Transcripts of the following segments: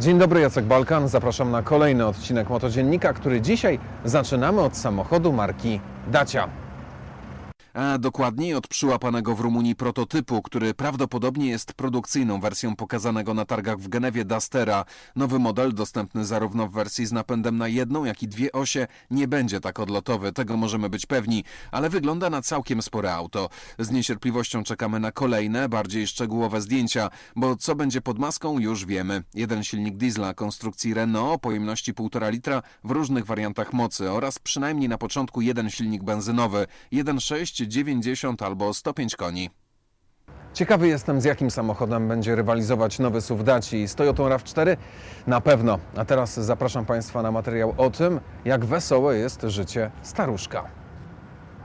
Dzień dobry, Jacek Balkan. Zapraszam na kolejny odcinek Motodziennika, który dzisiaj zaczynamy od samochodu marki Dacia. A dokładniej od przyłapanego w Rumunii prototypu, który prawdopodobnie jest produkcyjną wersją pokazanego na targach w Genewie Dustera. Nowy model, dostępny zarówno w wersji z napędem na jedną, jak i dwie osie, nie będzie tak odlotowy, tego możemy być pewni, ale wygląda na całkiem spore auto. Z niecierpliwością czekamy na kolejne, bardziej szczegółowe zdjęcia, bo co będzie pod maską już wiemy. Jeden silnik diesla konstrukcji Renault pojemności 1,5 litra w różnych wariantach mocy oraz przynajmniej na początku jeden silnik benzynowy 1.6, 90 albo 105 koni. Ciekawy jestem, z jakim samochodem będzie rywalizować nowy SUV Daci. Z Toyotą RAV4? Na pewno. A teraz zapraszam Państwa na materiał o tym, jak wesołe jest życie staruszka.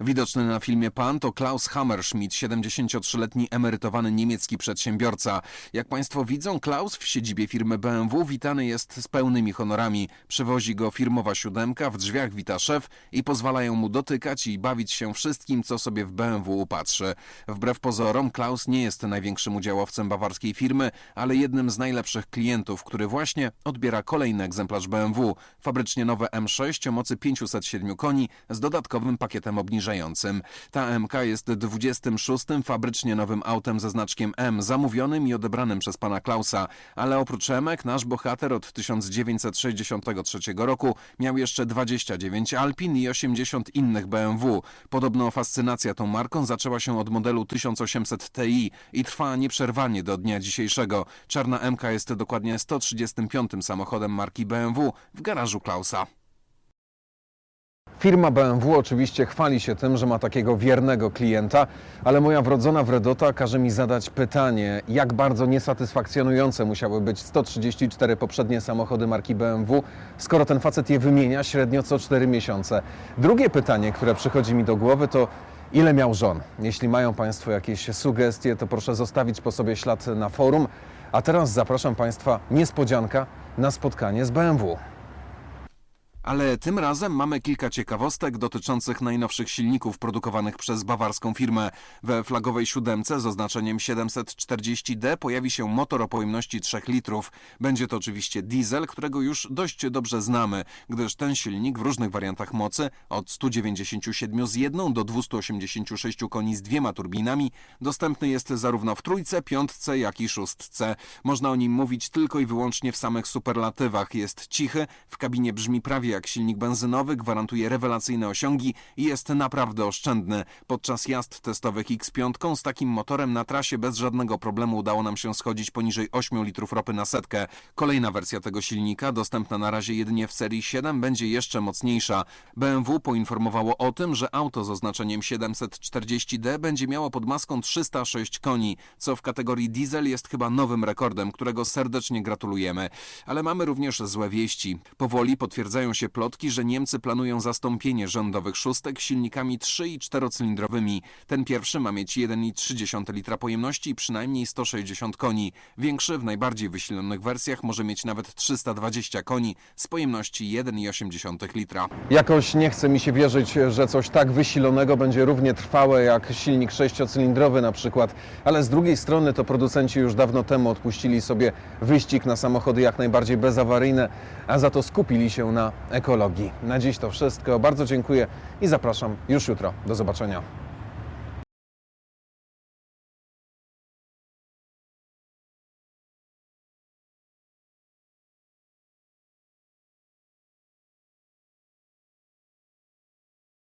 Widoczny na filmie pan to Klaus Hammerschmidt, 73-letni emerytowany niemiecki przedsiębiorca. Jak Państwo widzą, Klaus w siedzibie firmy BMW witany jest z pełnymi honorami. Przewozi go firmowa siódemka, w drzwiach wita szef i pozwalają mu dotykać i bawić się wszystkim, co sobie w BMW upatrzy. Wbrew pozorom, Klaus nie jest największym udziałowcem bawarskiej firmy, ale jednym z najlepszych klientów, który właśnie odbiera kolejny egzemplarz BMW. Fabrycznie nowe M6 o mocy 507 koni z dodatkowym pakietem Ta MK jest 26. fabrycznie nowym autem ze znaczkiem M, zamówionym i odebranym przez pana Klausa. Ale oprócz Emek, nasz bohater od 1963 roku miał jeszcze 29 Alpin i 80 innych BMW. Podobno fascynacja tą marką zaczęła się od modelu 1800 Ti i trwa nieprzerwanie do dnia dzisiejszego. Czarna MK jest dokładnie 135. samochodem marki BMW w garażu Klausa. Firma BMW oczywiście chwali się tym, że ma takiego wiernego klienta, ale moja wrodzona wredota każe mi zadać pytanie, jak bardzo niesatysfakcjonujące musiały być 134 poprzednie samochody marki BMW, skoro ten facet je wymienia średnio co 4 miesiące. Drugie pytanie, które przychodzi mi do głowy to ile miał żon? Jeśli mają Państwo jakieś sugestie, to proszę zostawić po sobie ślad na forum. A teraz zapraszam Państwa niespodzianka na spotkanie z BMW. Ale tym razem mamy kilka ciekawostek dotyczących najnowszych silników produkowanych przez bawarską firmę. We flagowej siódemce z oznaczeniem 740D pojawi się motor o pojemności 3 litrów. Będzie to oczywiście diesel, którego już dość dobrze znamy, gdyż ten silnik w różnych wariantach mocy od 197 z jedną do 286 koni z dwiema turbinami dostępny jest zarówno w trójce, piątce, jak i szóstce. Można o nim mówić tylko i wyłącznie w samych superlatywach. Jest cichy, w kabinie brzmi prawie jak silnik benzynowy, gwarantuje rewelacyjne osiągi i jest naprawdę oszczędny. Podczas jazd testowych X5 z takim motorem na trasie bez żadnego problemu udało nam się schodzić poniżej 8 litrów ropy na setkę. Kolejna wersja tego silnika, dostępna na razie jedynie w serii 7, będzie jeszcze mocniejsza. BMW poinformowało o tym, że auto z oznaczeniem 740D będzie miało pod maską 306 koni, co w kategorii diesel jest chyba nowym rekordem, którego serdecznie gratulujemy. Ale mamy również złe wieści. Powoli potwierdzają się plotki, że Niemcy planują zastąpienie rządowych szóstek silnikami 3 i 4-cylindrowymi. Ten pierwszy ma mieć 1,3 litra pojemności i przynajmniej 160 koni. Większy w najbardziej wysilonych wersjach może mieć nawet 320 koni z pojemności 1,8 litra. Jakoś nie chce mi się wierzyć, że coś tak wysilonego będzie równie trwałe jak silnik sześciocylindrowy na przykład, ale z drugiej strony to producenci już dawno temu odpuścili sobie wyścig na samochody jak najbardziej bezawaryjne, a za to skupili się na ekologii. Na dziś to wszystko. Bardzo dziękuję i zapraszam już jutro. Do zobaczenia.